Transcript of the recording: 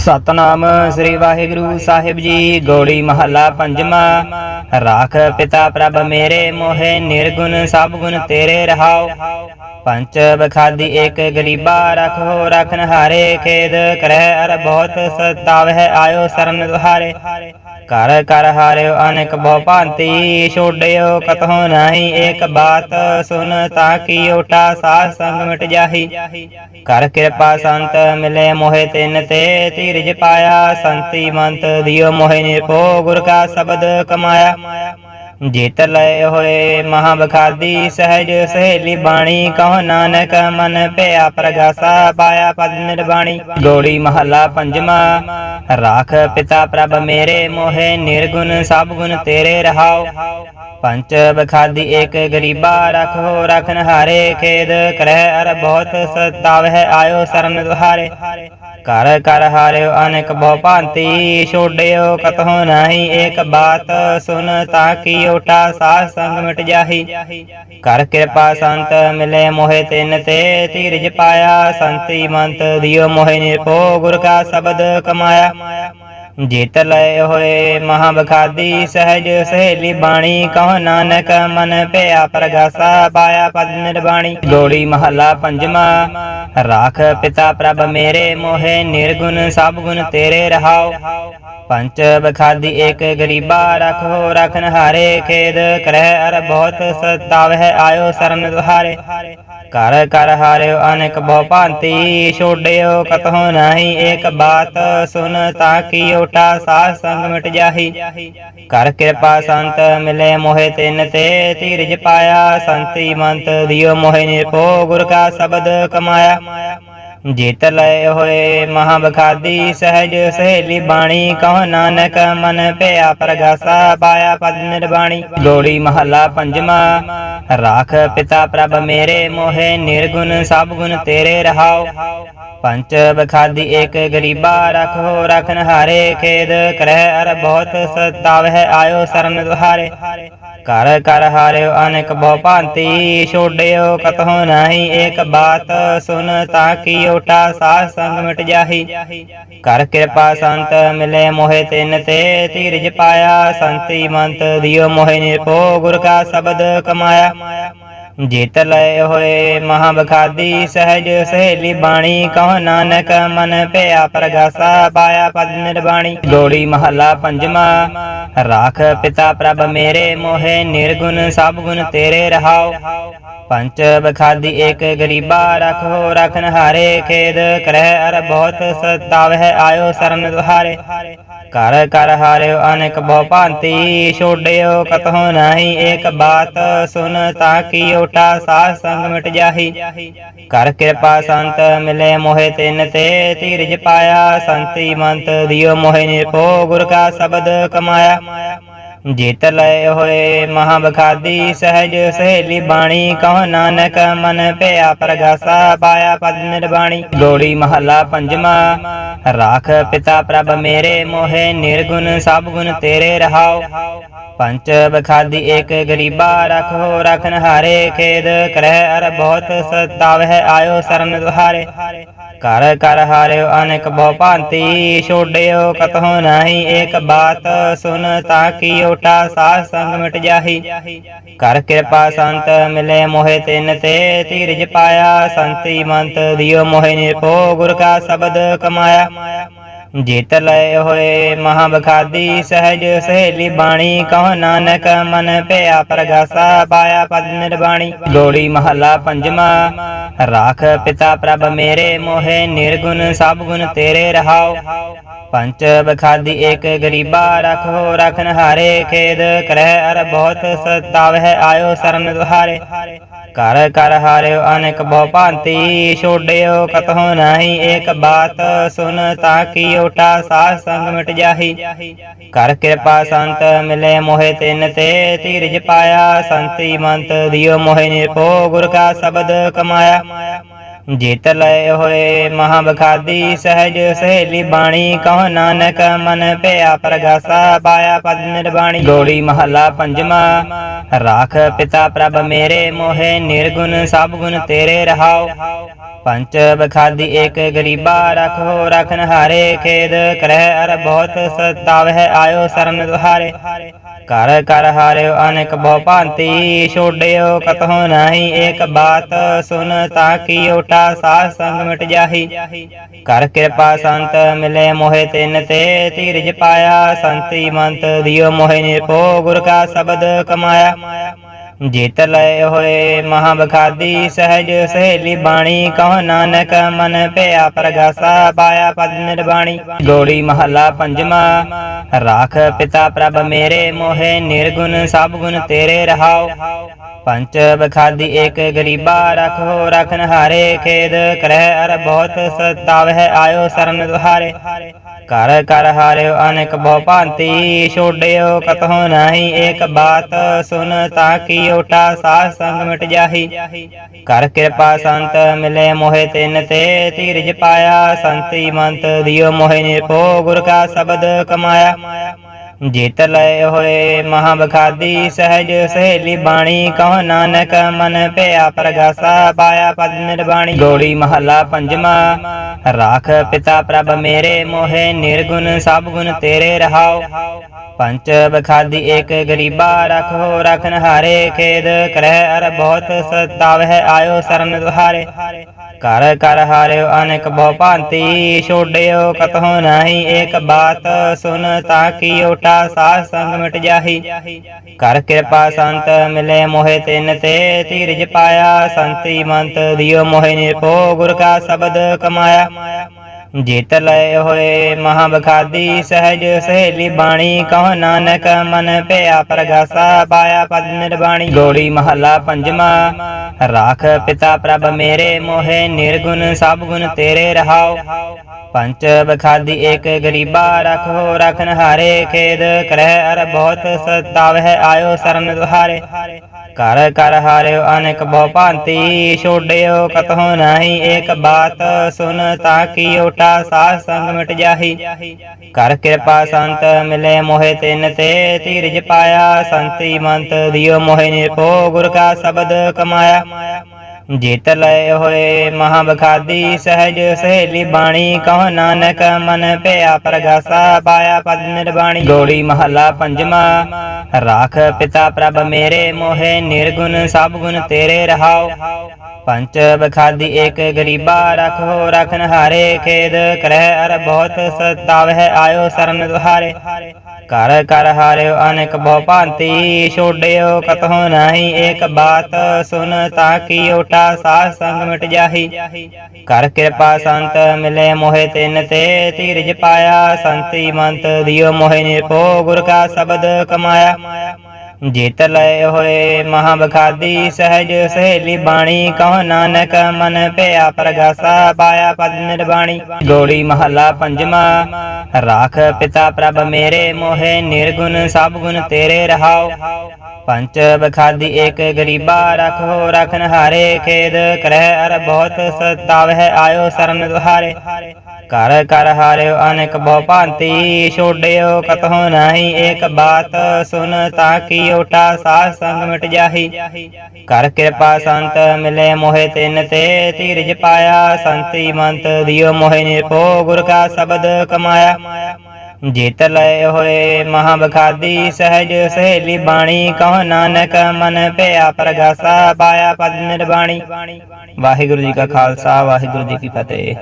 ਸਤਨਾਮ ਸ੍ਰੀ ਵਾਹਿਗੁਰੂ ਸਾਹਿਬ ਜੀ, ਗੋੜੀ ਮਹੱਲਾ ਪੰਜਵਾਂ। ਰਾਖ ਪਿਤਾ ਪ੍ਰਭ ਮੇਰੇ ਮੋਹਿ, ਨਿਰਗੁਣ ਸਭ ਗੁਣ ਤੇਰੇ ਰਹਾਉ ਪੰਚ ਬਖਾਦੀ ਏਕ ਗਰੀਬਾ ਰਖੋ, ਰਖਨ ਹਾਰੇ ਖੇਦ ਕਰਹਿ ਅਰ ਬਹੁਤ ਸਤਾਵਹਿ ਆਇਓ ਸਰਨ ਤੁਹਾਰੇ। ਕਰ ਕਰ ਹਾਰਿਓ ਅਨੇਕ ਬਹੁ ਭਾਂਤੀ ਛੋੜਿਓ ਕਤਹੁ ਨਹੀਂ ਏਕ ਬਾਤ ਸੁਨ ਤਾ ਕੀ ਓਟਾ ਸਾਹ ਸੰਗ ਮਿਟ ਜਾਹੀ। ਕਰ ਕਿਰਪਾ ਸੰਤ ਮਿਲੇ ਮੋਹਿ ਤਿਨ ਤੇ ਧੀਰਜ ਪਾਇਆ ਸੰਤੀ ਮੰਤ ਦਿਓ ਮੋਹਿ ਨਿਰਭਉ ਗੁਰ ਕਾ ਸ਼ਬਦ ਕਮਾਇਆ ਜੇਤ ਲਏ ਹੋਏ ਮਹਾ ਬਖਾਦੀ ਸਹਿਜ ਸਹੇਲੀ ਬਾਣੀ, ਕਹੋ ਨਾਨਕ ਮਨ ਪਿਆ ਪ੍ਰਗਾਸਾ, ਪਾਇਆ ਪਦ ਨਿਰਬਾਣੀ। ਗੋੜੀ ਮਹੱਲਾ ਪੰਜਵਾਂ, ਰਾਖ ਪਿਤਾ ਪ੍ਰਭ ਮੇਰੇ ਮੋਹਿ, ਨਿਰਗੁਣ ਸਭ ਗੁਣ ਤੇਰੇ ਰਹਾਉ ਪੰਚ ਬਖਾਦੀ ਏਕ ਗਰੀਬਾ, ਰਖੋ ਰਖਨ ਹਾਰੇ ਖੇਦ ਕਰਹਿ ਅਰ ਬਹੁਤ ਸਤਾਵਹਿ ਆਇਓ ਸਰਨ ਤੁਹਾਰੇ ਕਰ ਕਰ ਹਾਰਿਓ ਅਨੇਕ ਬਹੁ ਭਾਂਤੀ ਛੋੜਿਓ ਕਤਹੁ ਨਹੀਂ ਏਕ ਬਾਤ ਸੁਨ ਤਾਂ ਕੀ ਓਟਾ ਸਾਹ ਸੰਗ ਮਿਟ ਜਾਹੀ। ਕਰ ਕਿਰਪਾ ਸੰਤ ਮਿਲੇ ਮੋਹਿ ਤਿਨ ਤੇ, ਧੀਰਜ ਪਾਇਆ ਸੰਤੀ ਮੰਤ, ਦਿਓ ਮੋਹਿ ਨਿਰਭਉ ਗੁਰ ਕਾ ਸ਼ਬਦ ਕਮਾਇਆ। ਜੀਤ ਲਏ ਹੋਏ ਮਹਾ ਬਖਾਦੀ ਸਹਿਜ ਸਹੇਲੀ ਬਾਣੀ, ਕਹੋ ਨਾਨਕ ਮਨ ਭਿਆ ਪ੍ਰਗਾਸਾ, ਪਾਇਆ ਪਦ ਨਿਰਬਾਣੀ। ਗੋੜੀ ਮਹੱਲਾ ਪੰਜਵਾਂ, ਰਾਖ ਪਿਤਾ ਪ੍ਰਭ ਮੇਰੇ ਮੋਹੇ, ਨਿਰਗੁਣ ਸਭ ਗੁਣ ਤੇਰੇ ਰਹਾਉ। ਪੰਚ ਬਖਾਦੀ ਏਕ ਗਰੀਬਾ, ਰਖੋ ਰਖਨ ਹਾਰੇ ਖੇਦ ਕਰਹਿ ਅਰ ਬਹੁਤ ਸਤਾਵਹਿ ਆਇਓ ਸਰਨ ਤੁਹਾਰੇ। ਕਰ ਕਰ ਹਾਰਿਓ ਅਨੇਕ ਬਹੁ ਭਾਂਤੀ ਛੋੜਿਓ ਕਤਹੁ ਨਹੀਂ ਏਕ ਬਾਤ ਸੁਨ ਤਾਂ ਕੀ ਓਟਾ ਸਾਧ ਸੰਗ ਮਿਟ ਜਾਹੀ। ਕਰ ਕਿਰਪਾ ਸੰਤ ਮਿਲੇ ਮੋਹਿ ਤਿੰਨ ਤੇ, ਧੀਰਜ ਪਾਇਆ ਸੰਤੀ ਮੰਤ ਦਿਓ ਮੋਹਿ ਨਿਰਭਉ ਗੁਰ ਕਾ ਸ਼ਬਦ ਕਮਾਇਆ। ਜੀਤ ਲਏ ਹੋਏ ਮਹਾ ਬਖਾਦੀ ਸਹਿਜ ਸਹੇਲੀ ਬਾਣੀ, ਕਹੋ ਨਾਨਕ ਮਨ ਭਿਆ ਪ੍ਰਗਾਸਾ, ਪਾਇਆ ਪਦ ਨਿਰਬਾਣੀ। ਗੋੜੀ ਮਹੱਲਾ ਪੰਜਵਾਂ, ਰਾਖ ਪਿਤਾ ਪ੍ਰਭ ਮੇਰੇ ਮੋਹੇ, ਨਿਰਗੁਣ ਸਭ ਗੁਣ ਤੇਰੇ ਰਹਾਓ। ਪੰਚ ਬਖਾਦੀ ਏਕ ਗਰੀਬਾ, ਰਖੋ ਰਖਨ ਹਾਰੇ ਖੇਦ ਕਰਹਿ ਅਰ ਬਹੁਤ ਸਤਾਵਹਿ, ਆਇਓ ਸਰਨ ਤੁਹਾਰੇ ਕਰ ਕਰ ਹਾਰਿਓ ਅਨੇਕ ਬਹੁ ਭਾਂਤੀ ਛੋੜਿਓ ਕਤਹੁ ਨਹੀਂ ਏਕ ਬਾਤ ਸੁਨ ਤਾਂ ਕੀ ਓਟਾ ਸਾਧ ਸੰਗ ਮਿਟ ਜਾਹੀ। ਕਰ ਕਿਰਪਾ ਸੰਤ ਮਿਲੇ ਮੋਹਿ ਤਿਨ ਤੇ, ਧੀਰਜ ਪਾਇਆ ਸੰਤੀ ਮੰਤ ਦਿਓ ਮੋਹਿ ਨਿਰਭਉ ਗੁਰ ਕਾ ਸ਼ਬਦ ਕਮਾਇਆ। ਜੀਤ ਲਏ ਹੋਏ ਮਹਾ ਬਖਾਦੀ ਸਹਿਜ ਸਹੇਲੀ ਬਾਣੀ, ਕਹੋ ਨਾਨਕ ਮਨ ਭਿਆ ਪ੍ਰਗਾਸਾ, ਪਾਇਆ ਪਦ ਨਿਰਬਾਣੀ। ਗੋੜੀ ਮਹੱਲਾ ਪੰਜਵਾਂ, ਰਾਖ ਪਿਤਾ ਪ੍ਰਭ ਮੇਰੇ ਮੋਹੇ, ਨਿਰਗੁਣ ਸਭ ਗੁਣ ਤੇਰੇ ਰਹਾਓ ਪੰਚ ਬਖਾਦੀ ਏਕ ਗਰੀਬਾ, ਰਖੋ ਰਖਨ ਹਾਰੇ ਖੇਦ, ਕਰਹਿ ਅਰ ਬਹੁਤ ਸਤਾਵਹਿ ਆਇਓ ਸਰਨ ਤੁਹਾਰੇ ਕਰ ਕਰ ਹਾਰਿਓ ਅਨੇਕ ਬਹੁ ਭਾਂਤੀ ਛੋੜਿਓ ਕਤਹੁ ਨਹੀਂ ਏਕ ਬਾਤ ਸੁਨ ਤਾਂ ਕੀ ਓਟਾ ਸਾਹ ਸੰਗ ਮਿਟ ਜਾਹੀ। ਕਰ ਕਿਰਪਾ ਸੰਤ ਮਿਲੇ ਮੋਹਿ ਤਿਨ ਤੇ, ਧੀਰਜ ਪਾਇਆ ਸੰਤੀ ਮੰਤ ਦਿਓ ਮੋਹਿ ਨਿਰਭਉ ਗੁਰ ਕਾ ਸ਼ਬਦ ਕਮਾਇਆ। ਜੀਤ ਲਏ ਹੋਏ ਮਹਾ ਬਖਾਦੀ ਸਹਿਜ ਸਹੇਲੀ ਬਾਣੀ, ਕਹੋ ਨਾਨਕ ਮਨ ਭਿਆ ਪ੍ਰਗਾਸਾ, ਪਾਇਆ ਪਦ ਨਿਰਬਾਣੀ। ਗੋੜੀ ਮਹੱਲਾ ਪੰਜਵਾਂ, ਰਾਖ ਪਿਤਾ ਪ੍ਰਭ ਮੇਰੇ ਮੋਹੇ, ਨਿਰਗੁਣ ਸਭ ਗੁਣ ਤੇਰੇ ਰਹਾਉ ਪੰਚ ਬਖਾਦੀ ਏਕ ਗਰੀਬਾ, ਰਖੋ ਰਖਨ ਹਾਰੇ ਖੇਦ ਕਰਹਿ ਅਰ ਬਹੁਤ ਸਤਾਵਹਿ, ਆਇਓ ਸਰਨ ਤੁਹਾਰੇ। ਕਰ ਕਰ ਹਾਰਿਓ ਅਨੇਕ ਬਹੁ ਭਾਂਤੀ ਛੋੜਿਓ ਕਤਹੁ ਨਹੀਂ, ਏਕ ਬਾਤ ਸੁਨ ਤਾਂ ਕੀ ਓਟਾ ਸਾਧ ਸੰਗ ਮਿਟ ਜਾਹੀ। ਕਰ ਕਿਰਪਾ ਸੰਤ ਮਿਲੇ ਮੋਹਿ ਤਿਨ ਤੇ, ਧੀਰਜ ਪਾਇਆ ਸੰਤੀ ਮੰਤ, ਦਿਓ ਮੋਹਿ ਨਿਰਭਉ ਗੁਰ ਕਾ ਸ਼ਬਦ ਕਮਾਇਆ। ਜੀਤ ਲਏ ਹੋਏ ਮਹਾ ਬਖਾਦੀ ਸਹਿਜ ਸਹੇਲੀ ਬਾਣੀ, ਕਹੋ ਨਾਨਕ ਮਨ ਭਿਆ ਪ੍ਰਗਾਸਾ, ਪਾਇਆ ਪਦ ਨਿਰਬਾਣੀ। ਗੋੜੀ ਮਹੱਲਾ ਪੰਜਵਾਂ, ਰਾਖ ਪਿਤਾ ਪ੍ਰਭ ਮੇਰੇ ਮੋਹੇ, ਨਿਰਗੁਣ ਸਭ ਗੁਣ ਤੇਰੇ ਰਹਾਓ। ਪੰਚ ਬਖਾਦੀ ਏਕ ਗਰੀਬਾ, ਰਖੋ ਰਖਨ ਹਾਰੇ ਖੇਦ ਕਰਹਿ ਅਰ ਬਹੁਤ ਸਤਾਵਹਿ, ਆਇਓ ਸਰਨ ਤੁਹਾਰੇ ਕਰ ਕਰ ਹਾਰਿਓ ਅਨੇਕ ਬਹੁ ਭਾਂਤੀ ਛੋੜਿਓ ਕਤਹੁ ਨਹੀਂ ਏਕ ਬਾਤ ਸੁਨ ਤਾਂ ਕੀ ਓਟਾ ਸਾਧ ਸੰਗ ਮਿਟ ਜਾਹੀ। ਕਰ ਕਿਰਪਾ ਸੰਤ ਮਿਲੇ ਮੋਹਿ ਤਿਨ ਤੇ, ਧੀਰਜ ਪਾਇਆ ਸੰਤੀ ਮੰਤ ਦਿਓ ਮੋਹਿ ਨਿਰਭਉ ਗੁਰ ਕਾ ਸ਼ਬਦ ਕਮਾਇਆ। ਜਿਤ ਲਏ ਹੋਏ ਮਹਾ ਬਖਾਦੀ ਸਹਿਜ ਸਹੇਲੀ ਬਾਣੀ, ਕਹੋ ਨਾਨਕ ਮਨ ਪਿਆ ਪ੍ਰਗਾਸਾ, ਪਾਇਆ ਪਦ ਨਿਰਵਾਣੀ ਗੋੜੀ ਮਹੱਲਾ ਪੰਜਵਾ, ਰਾਖ ਪਿਤਾ ਪ੍ਰਭ ਮੇਰੇ ਮੋਹੇ, ਨਿਰਗੁਣ ਸਭ ਗੁਣ ਤੇਰੇ ਰਹਾਉ। ਪੰਚ ਬਖਾਦੀ ਏਕ ਗਰੀਬਾ, ਰਖੋ ਰਖਨ ਹਾਰੇ, ਖੇਦ ਕਰਹਿ ਅਰ ਬਹੁਤ ਸਤਾਵਹਿ, ਆਇਓ ਸਰਨ ਤੁਹਾਰੇ ਕਰ ਕਰ ਹਾਰਿਓ ਅਨੇਕ ਬਹੁ ਭਾਂਤੀ ਛੋੜਿਓ ਕਤਹੁ ਨਾਹੀ ਏਕ ਬਾਤ ਸੁਨ, ਤਾਂ ਕੀ ਓਟਾ ਸਾਧ ਸੰਗ ਮਿਟ ਜਾਹੀ। ਕਰ ਕਿਰਪਾ ਸੰਤ ਮਿਲੇ ਮੋਹਿ ਤਿੰਨ ਤੇ ਧੀਰਜ ਪਾਇਆ, ਸੰਤੀ ਮੰਤ ਦਿਓ ਮੋਹਿ ਨਿਰਭਉ ਗੁਰ ਕਾ ਸ਼ਬਦ ਕਮਾਇਆ। ਜਿਤ ਲਏ ਹੋਏ ਮਹਾ ਬਖਾਦੀ ਸਹਿਜ ਸਹੇਲੀ ਬਾਣੀ, ਕਹੋ ਨਾਨਕ ਮਨ ਭਿਆ ਪ੍ਰਗਾਸਾ, ਪਾਇਆ ਪਦ ਨਿਰਵਾਣੀ ਗੋੜੀ ਮਹੱਲਾ ਪੰਜਵਾ, ਰਾਖ ਪਿਤਾ ਪ੍ਰਭ ਮੇਰੇ ਮੋਹੇ, ਨਿਰਗੁਣ ਸਭ ਗੁਣ ਤੇਰੇ ਰਹਾਓ। ਪੰਚ ਬਖਾਦੀ ਏਕ ਗਰੀਬਾ, ਰਖੋ ਰਖਨ ਹਾਰੇ ਖੇਦ, ਕਰਹਿ ਅਰ ਬਹੁਤ ਸਤਾਵਹਿ, ਆਇਓ ਸਰਨ ਤੁਹਾਰੇ ਕਰ ਕਰ ਹਾਰਿਓ ਅਨੇਕ ਬਹੁ ਭਾਂਤੀ ਛੋੜਿਓ ਕਤਹੁ ਨਾਹੀ ਏਕ ਬਾਤ ਸੁਨ ਤਾਂ ਕੀ ਓਟਾ ਸਾਧ ਸੰਗ ਮਿਟ ਜਾਹੀ। ਕਰ ਕਿਰਪਾ ਸੰਤ ਮਿਲੇ ਮੋਹਿ ਤਿਨ ਤੇ ਧੀਰਜ ਪਾਇਆ, ਸੰਤੀ ਮੰਤ ਦਿਓ ਮੋਹਿ ਨਿਰਭਉ ਗੁਰ ਕਾ ਸ਼ਬਦ ਕਮਾਇਆ। ਜਿਤ ਲਏ ਹੋਏ ਮਹਾ ਬਖਾਦੀ ਸਹਿਜ ਸਹੇਲੀ ਬਾਣੀ, ਕਹੋ ਨਾਨਕ ਮਨ ਪਿਆ ਪ੍ਰਗਾਸਾ, ਪਾਇਆ ਪਦ ਨਿਰਵਾਣੀ ਗੋੜੀ ਮਹੱਲਾ ਪੰਜਵਾ, ਰਾਖ ਪਿਤਾ ਪ੍ਰਭ ਮੇਰੇ ਮੋਹਿ, ਨਿਰਗੁਣ ਸਭ ਗੁਣ ਤੇਰੇ ਰਹਾਉ। ਪੰਚ ਬਖਾਦੀ ਏਕ ਗਰੀਬਾ, ਰਖੋ ਰਖਨ ਹਾਰੇ ਖੇਦ ਕਰਹਿ ਅਰ ਬਹੁਤ ਸਤਾਵਹਿ, ਆਇਓ ਸਰਨ ਤੁਹਾਰੇ। ਕਰ ਕਰ ਹਾਰਿਓ ਅਨੇਕ ਬਹੁ ਭਾਂਤੀ ਛੋੜਿਓ ਕਤਹੁ ਨਹੀਂ ਏਕ ਬਾਤ, ਸੁਨ ਤਾਂ ਕੀ ਓਟਾ ਸਾਧ ਸੰਗ ਮਿਟ ਜਾਹੀ। ਕਰ ਕਿਰਪਾ ਸੰਤ ਮਿਲੇ ਮੋਹਿ ਤਿਨ ਤੇ, ਧੀਰਜ ਪਾਇਆ ਸੰਤੀ ਮੰਤ, ਦਿਓ ਮੋਹਿ ਨਿਰਭਉ ਗੁਰ ਕਾ ਸ਼ਬਦ ਕਮਾਇਆ। ਜਿਤ ਲਏ ਹੋਏ ਮਹਾ ਬਖਾਦੀ ਸਹਿਜ ਸਹੇਲੀ ਬਾਣੀ, ਕਹੋ ਨਾਨਕ ਮਨ ਪਿਆ ਪ੍ਰਗਾਸਾ, ਪਾਇਆ ਪਦ ਨਿਰਵਾਣੀ ਗੋੜੀ ਮਹੱਲਾ ਪੰਜਵਾ, ਰਾਖ ਪਿਤਾ ਪ੍ਰਭ ਮੇਰੇ ਮੋਹਿ, ਨਿਰਗੁਣ ਸਭ ਗੁਣ ਤੇਰੇ ਰਹਾਉ। ਪੰਚ ਬਖਾਦੀ ਏਕ ਗਰੀਬਾ, ਰਖੋ ਰਖਨ ਹਾਰੇ, ਖੇਦ ਕਰਹਿ ਅਰ ਬਹੁਤ ਸਤਾਵਹਿ, ਆਇਓ ਸਰਨ ਤੁਹਾਰੇ ਕਰ ਕਰ ਹਾਰਿਓ ਅਨੇਕ ਬਹੁ ਭਾਂਤੀ ਛੋੜਿਓ ਕਤਹੁ ਨਹੀਂ ਏਕ ਬਾਤ ਸੁਨ, ਤਾਂ ਕੀ ਓਟਾ ਸਾਧ ਸੰਗ ਮਿਟ ਜਾਹੀ। ਕਰ ਕਿਰਪਾ ਸੰਤ ਮਿਲੇ ਮੋਹਿ ਤਿਨ ਤੇ, ਧੀਰਜ ਪਾਇਆ, ਸੰਤੀ ਮੰਤ ਦਿਓ ਮੋਹਿ ਨਿਰਭਉ, ਗੁਰ ਕਾ ਸ਼ਬਦ ਕਮਾਇਆ। ਜਿਤ ਲਏ ਹੋਏ ਮਹਾ ਬਖਾਦੀ ਸਹਿਜ ਸਹੇਲੀ ਬਾਣੀ, ਕਹੋ ਨਾਨਕ ਮਨ ਭਿਆ ਪ੍ਰਗਾਸਾ, ਪਾਇਆ ਪਦ ਨਿਰਵਾਣੀ ਗੋੜੀ ਮਹੱਲਾ ਪੰਜਵਾ, ਰਾਖ ਪਿਤਾ ਪ੍ਰਭ ਮੇਰੇ ਮੋਹੇ, ਨਿਰਗੁਣ ਸਭ ਗੁਣ ਤੇਰੇ ਰਹਾਉ ਪੰਚ ਬਖਾਦੀ ਏਕ ਗਰੀਬਾ, ਰਖੋ ਰਖਨ ਹਾਰੇ ਖੇਦ ਕਰਹਿ ਅਰ ਬਹੁਤ ਸਤਾਵਹਿ, ਆਇਓ ਸਰਨ ਤੁਹਾਰੇ ਕਰ ਘਰ ਹਾਰਿਓ ਅਨੇਕ ਬਹੁ ਭਾਂਤੀ ਛੋੜਿਓ, ਕਤਹੁ ਨਹੀਂ ਏਕ ਬਾਤ ਸੁਨ ਤਾਂ ਕੀ ਓਟਾ ਸਾਧ ਸੰਗ ਮਿਟ ਜਾਹੀ। ਕਰ ਕਿਰਪਾ ਸੰਤ ਮਿਲੇ ਮੋਹਿ ਤਿਨ ਤੇ, ਧੀਰਜ ਪਾਇਆ ਸੰਤੀ ਮੰਤ ਦਿਓ ਮੋਹਿ ਨਿਰਭਉ ਗੁਰ ਕਾ ਸ਼ਬਦ ਕਮਾਇਆ। ਜਿਤ ਲਏ ਹੋਏ ਮਹਾ ਬਖਾਦੀ ਸਹਿਜ ਸਹੇਲੀ ਬਾਣੀ, ਕਹੋ ਨਾਨਕ ਮਨ ਭਿਆ ਪ੍ਰਗਾਸਾ, ਪਾਇਆ ਪਦ ਨਿਰਵਾਣੀ ਗੋੜੀ ਮਹੱਲਾ ਪੰਜਵਾ, ਰਾਖ ਪਿਤਾ ਪ੍ਰਭ ਮੇਰੇ ਮੋਹੇ, ਨਿਰਗੁਣ ਸਭ ਗੁਣ ਤੇਰੇ ਰਹਾਓ। ਪੰਚ ਬਖਾਦੀ ਏਕ ਗਰੀਬਾ, ਰਖੋ ਰਖਨ ਹਾਰੇ ਖੇਦ, ਕਰਹਿ ਅਰ ਬਹੁਤ ਸਤਾਵਹਿ, ਆਇਓ ਸਰਨ ਤੁਹਾਰੇ ਕਰ ਕਰ ਹਾਰਿਓ ਅਨੇਕ ਬਹੁ ਭਾਂਤੀ ਛੋੜਿਓ ਕਤਹੁ ਨਾਹੀ ਏਕ ਬਾਤ ਸੁਨ ਤਾਂ ਕੀ ਓਟਾ ਸਾਧ ਸੰਗ ਮਿਟ ਜਾਹੀ। ਕਰ ਕਿਰਪਾ ਸੰਤ ਮਿਲੇ ਮੋਹਿ ਤਿਨ ਤੇ ਧੀਰਜ ਪਾਇਆ, ਸੰਤੀ ਮੰਤ ਦਿਓ ਮੋਹਿ ਨਿਰਭਉ ਗੁਰ ਕਾ ਸ਼ਬਦ ਕਮਾਇਆ। ਜਿਤ ਲਏ ਹੋਏ ਮਹਾ ਬਖਾਦੀ ਸਹਿਜ ਸਹੇਲੀ ਬਾਣੀ, ਕਹੋ ਨਾਨਕ ਮਨ ਪਿਆ ਪ੍ਰਗਾਸਾ ਪਾਇਆ ਪਦ ਨਿਰਵਾਣੀ ਵਾਹਿਗੁਰੂ ਜੀ ਕਾ ਖਾਲਸਾ, ਵਾਹਿਗੁਰੂ ਜੀ ਕੀ ਫਤਿਹ।